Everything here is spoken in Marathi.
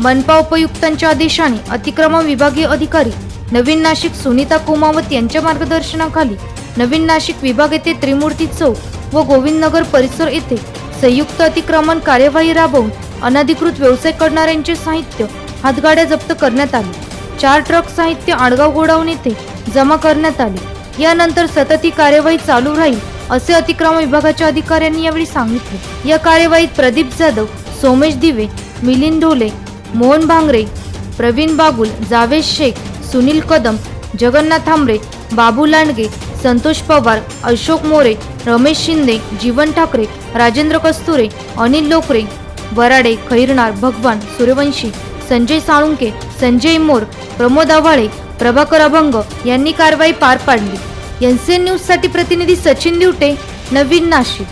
मनपा उपयुक्तांच्या आदेशाने अतिक्रमण विभागीय अधिकारी नवीन नाशिक सुनीता कुमावत यांच्या मार्गदर्शनाखाली नवीन नाशिक विभाग येथे त्रिमूर्ती चौक व गोविंदनगर परिसर येथे संयुक्त अतिक्रमण कार्यवाही राबवून अनधिकृत व्यवसाय करणाऱ्यांचे साहित्य हातगाड्या जप्त करण्यात आले. चार ट्रक साहित्य आडगाव गोडाऊन येथे जमा करण्यात आले. यानंतर सतत ही कार्यवाही चालू राहील असे अतिक्रमण विभागाच्या अधिकाऱ्यांनी यावेळी सांगितले. या कार्यवाहीत प्रदीप जाधव सोमेश दिवे मिलिंद ढोले मोहन भांगरे प्रवीण बागुल जावेद शेख सुनील कदम जगन्नाथ थांबरे बाबू लांडगे संतोष पवार अशोक मोरे रमेश शिंदे जीवन ठाकरे राजेंद्र कस्तुरे अनिल लोकरे वराडे खैरनार भगवान सूर्यवंशी संजय साळुंके संजय मोर प्रमोद आव्हाळे प्रभाकर अभंग यांनी कारवाई पार पाडली. एन सी एन न्यूजसाठी प्रतिनिधी सचिन दिवटे नवीन नाशिक.